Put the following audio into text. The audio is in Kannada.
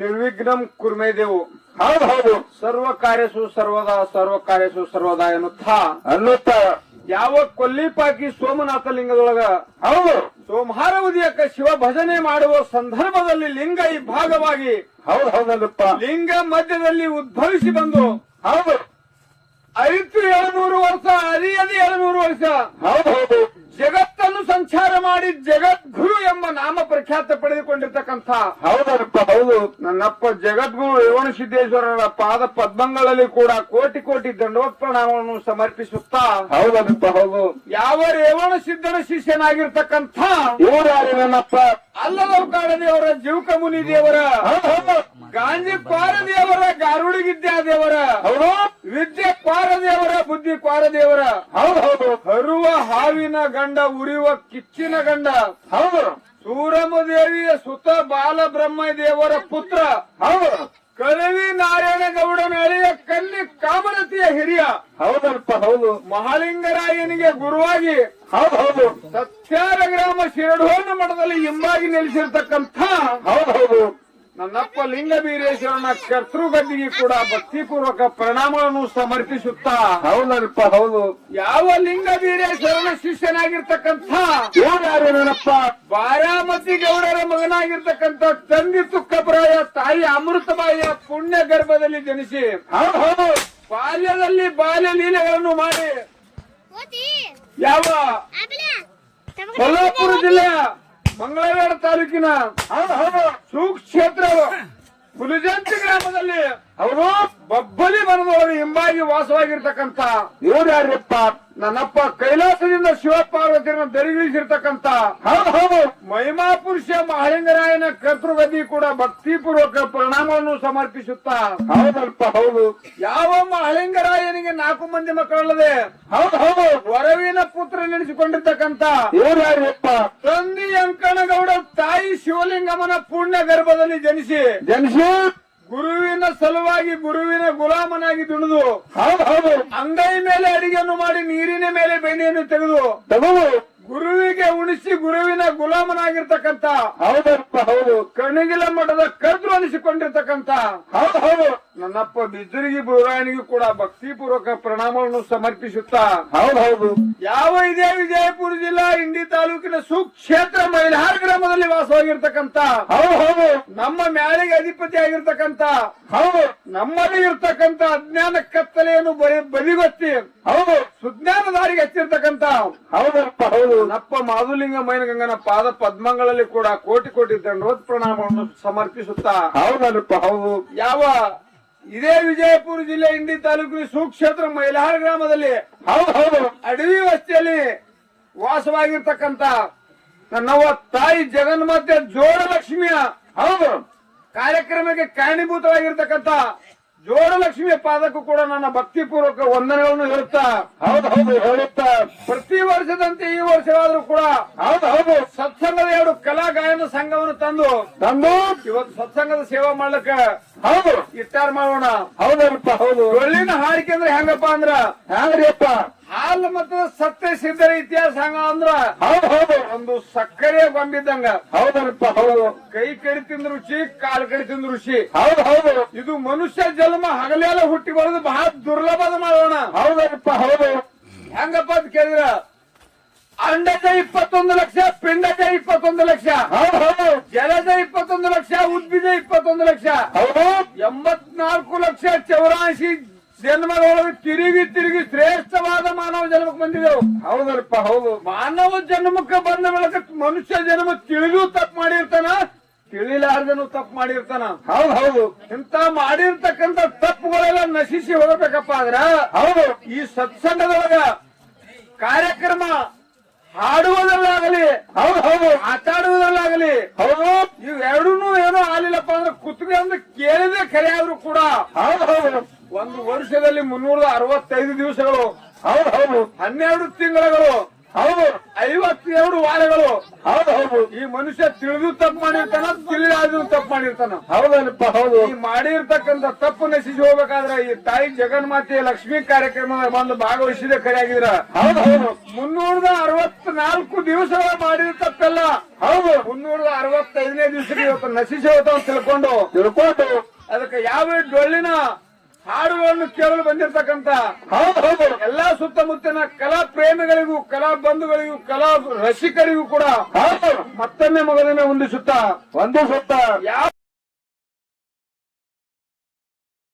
ನಿರ್ವಿಘ್ನಂ ಕುರ್ಮೇದೇವು ಹೌದು ಹೌದು. ಸರ್ವ ಕಾರ್ಯಸು ಸರ್ವದಾ ಸರ್ವ ಕಾರ್ಯಸು ಸರ್ವದಾ ಎನ್ನುತ್ತಾ ಅನ್ನುತ್ತ. ಯಾವ ಕೊಲ್ಲಿಪಾಕಿ ಸೋಮನಾಥ ಲಿಂಗದೊಳಗ ಹೌದು. ಸೋಮವಾರ ಉದಯಕ್ಕೆ ಶಿವ ಭಜನೆ ಮಾಡುವ ಸಂದರ್ಭದಲ್ಲಿ ಲಿಂಗ ಈ ಭಾಗವಾಗಿ ಹೌದು ಹೌದಲ್ಲಪ್ಪ ಲಿಂಗ ಮಧ್ಯದಲ್ಲಿ ಉದ್ಭವಿಸಿ ಬಂದು ಹೌದು. ಐದು ಏಳುನೂರು ವರ್ಷ ಅರಿಯದೆ ಏಳುನೂರು ವರ್ಷ. ಹೌದು ಹೌದು. ಜಗತ್ತನ್ನು ಸಂಚಾರ ಮಾಡಿ ಜಗದ್ಗುರು ಎಂಬ ನಾಮ ಪ್ರಖ್ಯಾತ ಪಡೆದುಕೊಂಡಿರ್ತಕ್ಕಂಥ ಹೌದಪ್ಪ ಹೌದು. ನನ್ನಪ್ಪ ಜಗದ್ಗುರು ರೇವಣ ಸಿದ್ದೇಶ್ವರರ ಪಾದ ಪದ್ಮಗಳಲ್ಲಿ ಕೂಡ ಕೋಟಿ ಕೋಟಿ ದಂಡವತ್ ಪ್ರಣಾಮವನ್ನು ಸಮರ್ಪಿಸುತ್ತಾ ಹೌದಪ್ಪ ಹೌದು. ಯಾವ ರೇವಣ ಸಿದ್ಧನ ಶಿಷ್ಯನಾಗಿರ್ತಕ್ಕಂಥ ಇವ್ರು ನನ್ನಪ್ಪ? ಅಲ್ಲದವ ಕಾಡದೇವರ ಜೀವಕ ಮುನಿ ದೇವರ ಗಾಂಜಿ ದೇವರ ಗಾರುಡಿಗಿದ್ಯಾ ದೇವರ ಹೌದು. ಗಂಡ ಉರಿಯುವ ಕಿಚ್ಚಿನ ಗಂಡ. ಹೌದು. ಸೂರಮದೇವಿಯ ಸುತ ಬಾಲ ಬ್ರಹ್ಮ ದೇವರ ಪುತ್ರ. ಹೌದು. ಕರವಿ ನಾರಾಯಣ ಗೌಡನ ಅಳಿಯ ಕಲ್ಲಿ ಕಾಮನತಿಯ ಹಿರಿಯ. ಹೌದಲ್ಪ ಹೌದು. ಮಹಾಲಿಂಗರಾಯನಿಗೆ ಗುರುವಾಗಿ. ಹೌದು ಹೌದು. ಸತ್ಯಾರ ಗ್ರಾಮ ಶಿರಡೋನ ಮಠದಲ್ಲಿ ಹಿಂಬಾಗಿ ನೆಲೆಸಿರ್ತಕ್ಕಂಥ ಹೌದು ಹೌದು. ನನ್ನಪ್ಪ ಲಿಂಗ ಬೀರೇಶ್ವರನ ಕರ್ತೃ ಗದ್ದಿಗೆ ಕೂಡ ಭಕ್ತಿಪೂರ್ವಕ ಪ್ರಣಾಮಗಳನ್ನು ಸಮರ್ಪಿಸುತ್ತಾ ಹೌದಲ್ಪ ಹೌದು. ಯಾವ ಲಿಂಗ ಬೀರೇಶ್ವರನ ಶಿಷ್ಯನಾಗಿರ್ತಕ್ಕಂಥ ನನ್ನಪ್ಪ? ಬಾರಾಮತಿ ಗೌಡರ ಮಗನಾಗಿರ್ತಕ್ಕಂಥ ತಂದಿ ತುಕ್ಕಪ್ರಾಯ ತಾಯಿ ಅಮೃತಬಾಯಿಯ ಪುಣ್ಯ ಗರ್ಭದಲ್ಲಿ ಜನಿಸಿ ಹೌದು ಹೌದು. ಬಾಲ್ಯದಲ್ಲಿ ಬಾಲ್ಯ ಲೀಲೆಗಳನ್ನು ಮಾಡಿ ಯಾವ? ಕೊಲ್ಲಾಪುರ ಜಿಲ್ಲೆಯ ಮಂಗಳವೇಡ ತಾಲೂಕಿನ ಹೌದು ಪುಲಿಜಂತಿ ಗ್ರಾಮದಲ್ಲಿ ಹೌದು? ಬಬ್ಬಲಿ ಮನದೊಳಗೆ ಹಿಂಬಾಗಿ ವಾಸವಾಗಿರ್ತಕ್ಕಂತ ಇವ್ರು ನನ್ನಪ್ಪ ಕೈಲಾಸದಿಂದ ಶಿವಪಾರ್ವತಿಯನ್ನು ದರಿಗಿಳಿಸಿರ್ತಕ್ಕಂತ ಹೌದು ಹೌದು. ಮಹಿಮಾ ಪುರುಷ ಮಹಾಲಿಂಗರಾಯನ ಕರ್ತೃಗದಿ ಕೂಡ ಭಕ್ತಿಪೂರ್ವಕ ಪ್ರಣಾಮವನ್ನು ಸಮರ್ಪಿಸುತ್ತಾ. ಹೌದಲ್ಪ ಹೌದು. ಯಾವ ಮಹಾಲಿಂಗರಾಯನಿಗೆ ನಾಲ್ಕು ಮಂದಿ ಮಕ್ಕಳಲ್ಲದೆ ಹೌದು ಹೌದು. ವರವಿನ ಪುತ್ರ ನೆನೆಸಿಕೊಂಡಿರ್ತಕ್ಕಂತ ಇವ್ರು ತಂದಿ ಅಂಕಣಗೌಡ ತಾಯಿ ಶಿವಲಿಂಗಮನ ಪುಣ್ಯ ಗರ್ಭದಲ್ಲಿ ಜನಿಸಿ ಜನಿಸಿ. ಗುರುವಿನ ಸಲುವಾಗಿ ಗುರುವಿನ ಗುಲಾಮನಾಗಿ ದುಡಿದು ಹೌದು ಹೌದು. ಅಂಗೈ ಮೇಲೆ ಅಡಿಗೆಯನ್ನು ಮಾಡಿ ನೀರಿನ ಮೇಲೆ ಬೆಣ್ಣೆಯನ್ನು ತೆಗೆದು ತಗೋ ಗುರುವಿಗೆ ಉಣಿಸಿ ಗುರುವಿನ ಗುಲಾಮನಾಗಿರ್ತಕ್ಕಂಥ ಹೌದಪ್ಪ ಹೌದು. ಕಣಗಿಲ ಮಠದ ಕರ್ತೃ ಅನಿಸಿಕೊಂಡಿರ್ತಕ್ಕಂಥ ಹೌದು ಹೌದು. ನನ್ನಪ್ಪ ಬಿದ್ದರಿಗೆ ಬುರಾಯನಿಗೂ ಕೂಡ ಭಕ್ತಿಪೂರ್ವಕ ಪ್ರಣಾಮವನ್ನು ಸಮರ್ಪಿಸುತ್ತಾ ಹೌದೌದು ಹೌದು. ಯಾವ ಇದೇ ವಿಜಯಪುರ ಜಿಲ್ಲಾ ಇಂಡಿ ತಾಲೂಕಿನ ಸುಕ್ಷೇತ್ರ ಮೈಲಾರ್ ಗ್ರಾಮದಲ್ಲಿ ವಾಸವಾಗಿರ್ತಕ್ಕಂತ ಹೌದು ಹೌದು. ನಮ್ಮ ಮ್ಯಾಲಿಗೆ ಅಧಿಪತಿ ಆಗಿರ್ತಕ್ಕಂತ ಹೌದು. ನಮ್ಮಲ್ಲಿ ಇರ್ತಕ್ಕಂತ ಅಜ್ಞಾನ ಕತ್ತಲೆಯನ್ನು ಬದಿಗೊತ್ತಿ ಹೌದು. ಸುಜ್ಞಾನ ದಾರಿಗೆ ಹಚ್ಚಿರ್ತಕ್ಕಂತ ಹೌದಪ್ಪ ಹೌದು. ನಪ್ಪ ಮಾಧುಲಿಂಗ ಮೈನಗಂಗನ ಪಾದ ಪದ್ಮಗಳಲ್ಲಿ ಕೂಡ ಕೋಟಿ ಕೋಟಿ ದಂಡವತ್ ಪ್ರಣಾಮವನ್ನು ಸಮರ್ಪಿಸುತ್ತಾ ಹೌದಲ್ಲಪ್ಪ ಹೌದು. ಯಾವ ಇದೇ ವಿಜಯಪುರ ಜಿಲ್ಲೆ ಇಂಡಿ ತಾಲೂಕಿನ ಸುಕ್ಷೇತ್ರ ಮೈಲಾರ ಗ್ರಾಮದಲ್ಲಿ ಅಡವಿ ವಸ್ತಿಯಲ್ಲಿ ವಾಸವಾಗಿರ್ತಕ್ಕಂತ ನನ್ನವ್ವ ತಾಯಿ ಜಗನ್ಮಾತೆ ಜೋಡಲಕ್ಷ್ಮಿಯ ಹೌದು. ಕಾರ್ಯಕ್ರಮಕ್ಕೆ ಕಾರಣೀಭೂತವಾಗಿರ್ತಕ್ಕಂಥ ಜೋಡಲಕ್ಷ್ಮಿಯ ಪಾದಕ್ಕೂ ಕೂಡ ನನ್ನ ಭಕ್ತಿಪೂರ್ವಕ ವಂದನೆಗಳನ್ನು ಹೇಳುತ್ತಾ ಹೌದು ಹೌದು ಹೇಳುತ್ತಾ. ಪ್ರತಿ ವರ್ಷದಂತೆ ಈ ವರ್ಷವಾದ್ರೂ ಕೂಡ ಹೌದು ಹೌದು. ಸತ್ಸಂಗದ ಎರಡು ಕಲಾ ಗಾಯನ ಸಂಘವನ್ನು ತಂದು ತಂದು ಇವತ್ತು ಸತ್ಸಂಗದ ಸೇವಾ ಮಾಡ್ಲಿಕ್ಕ ಹೌದು. ಇಟ್ಟಾರ್ ಮಾಡೋಣ. ಹೌದಪ್ಪ ಹೌದು. ಒಳ್ಳಿನ ಹಾರಿಕೆ ಅಂದ್ರೆ ಹೆಂಗಪ್ಪ ಅಂದ್ರ ಹ್ಯಾಂಗ್ರಿಯಪ್ಪ? ಹಾಲು ಮತ್ತು ಸತ್ಯ ಸಿದ್ಧರ ಇತಿಹಾಸ ಹಂಗ ಅಂದ್ರ ಹೌದು ಹೌದು. ಒಂದು ಸಕ್ಕರೆ ಗೊಂಬಿದ್ದಂಗ. ಹೌದಪ್ಪ ಹೌದು. ಕೈ ಕಡಿ ತಿಂದ ರುಚಿ ಕಾಲು ಕಡಿ ತಿಂದ ರುಚಿ. ಹೌದು ಹೌದು. ಇದು ಮನುಷ್ಯ ಜನ್ಮ ಹಗಲೆಲ್ಲ ಹುಟ್ಟಿ ಬರೋದು ಬಹಳ ದುರ್ಲಭದ ಮಾಡೋಣ. ಹೌದಪ್ಪ ಹೌದು. ಹೆಂಗಪ್ಪ ಅಂತ ಕೇಳಿದ್ರ? ಅಂಡಜ ಇಪ್ಪತ್ತೊಂದು ಲಕ್ಷ ಪಿಂಡಜ ಇಪ್ಪತ್ತೊಂದು ಲಕ್ಷ. ಜಲಜ ಇಪ್ಪತ್ತೊಂದು ಲಕ್ಷ ಉದ್ಭಿಜ ಇಪ್ಪತ್ತೊಂದು ಲಕ್ಷ. ಹೌದು. ಎಂಬತ್ನಾಲ್ಕು ಲಕ್ಷ ಚೌರಾಶಿ ಜನ್ಮದೊಳಗೆ ತಿರುಗಿ ತಿರುಗಿ ಶ್ರೇಷ್ಠವಾದ ಮಾನವ ಜನ್ಮಕ್ಕೆ ಬಂದಿದೆವು. ಹೌದಪ್ಪ ಹೌದು. ಮಾನವ ಜನ್ಮಕ್ಕೆ ಬಂದ ಬೆಳಕ ಮನುಷ್ಯ ಜನ್ಮ ತಿಳಿದು ತಪ್ಪು ಮಾಡಿರ್ತಾನ ತಿಳಿಲಾರ್ದನು ತಪ್ಪು ಮಾಡಿರ್ತಾನ. ಹೌದು ಹೌದು. ಇಂತ ಮಾಡಿರ್ತಕ್ಕಂತ ತಪ್ಪುಗಳೆಲ್ಲ ನಶಿಸಿ ಹೋಗಬೇಕಪ್ಪ ಆದ್ರ ಹೌದು. ಈ ಸತ್ಸಂಗದೊಳಗ ಕಾರ್ಯಕ್ರಮ ಹಾಡುವುದಲ್ಲಾಗಲಿ ಹೌದು ಹೌದು. ಆಟಾಡುವುದಲ್ಲಾಗಲಿ ಹೌದು. ಇವೆರಡೂ ಏನೋ ಆಲಿಲ್ಲಪ್ಪ ಅಂದ್ರೆ ಕುತ್ತಿಗೆ ಅಂದ್ರೆ ಕೇಳಿದ್ರೆ ಕರೆ ಆದ್ರೂ ಕೂಡ ಹೌದು ಹೌದು. ಒಂದು ವರ್ಷದಲ್ಲಿ ಮುನ್ನೂರ ಅರವತ್ತೈದು ದಿವಸಗಳು. ಹೌದು ಹೌದು. ಹನ್ನೆರಡು ತಿಂಗಳುಗಳು. ಹೌದು. ಐವತ್ತೆರಡು ವಾರಗಳು. ಹೌದು ಹೌದು. ಈ ಮನುಷ್ಯ ತಿಳಿದು ತಪ್ಪು ಮಾಡಿರ್ತಾನ ತಿಳಿದಾದ್ರು ತಪ್ಪು ಮಾಡಿರ್ತಾನ. ಹೌದಲ್ಲಪ್ಪ ಹೌದು. ಈ ಮಾಡಿರ್ತಕ್ಕಂಥ ತಪ್ಪು ನಶಿಸಿ ಹೋಗ್ಬೇಕಾದ್ರೆ ಈ ತಾಯಿ ಜಗನ್ಮಾತೆ ಲಕ್ಷ್ಮಿ ಕಾರ್ಯಕ್ರಮ ಬಂದು ಭಾಗವಹಿಸಿದ ಕರೆಯಾಗಿದ್ರ ಹೌದು ಹೌದು. ಮುನ್ನೂರದ ಅರವತ್ನಾಲ್ಕು ದಿವಸ ಮಾಡಿದ ತಪ್ಪೆಲ್ಲ. ಹೌದು. ಮುನ್ನೂರದ ಅರವತ್ತೈದನೇ ದಿವಸ ಇವತ್ತು ನಶಿಸಿ ಹೋಗ್ತಾವ ತಿಳ್ಕೊಂಡು. ತಿಳ್ಕೊಂಡು. ಅದಕ್ಕೆ ಯಾವ ಡೊಳ್ಳಿನ ಹಾಡುಗಳನ್ನು ಕೇಳಲು ಬಂದಿರತಕ್ಕಂತ ಎಲ್ಲಾ ಸುತ್ತಮುತ್ತಲಿನ ಕಲಾ ಪ್ರೇಮಿಗಳಿಗೂ ಕಲಾ ಬಂಧುಗಳಿಗೂ ಕಲಾ ರಸಿಕರಿಗೂ ಕೂಡ ಮತ್ತೊಮ್ಮೆ ಮಗದೊಮ್ಮೆ ಹೊಂದಿಸುತ್ತ ಒಂದು ಸುತ್ತ ಯಾವ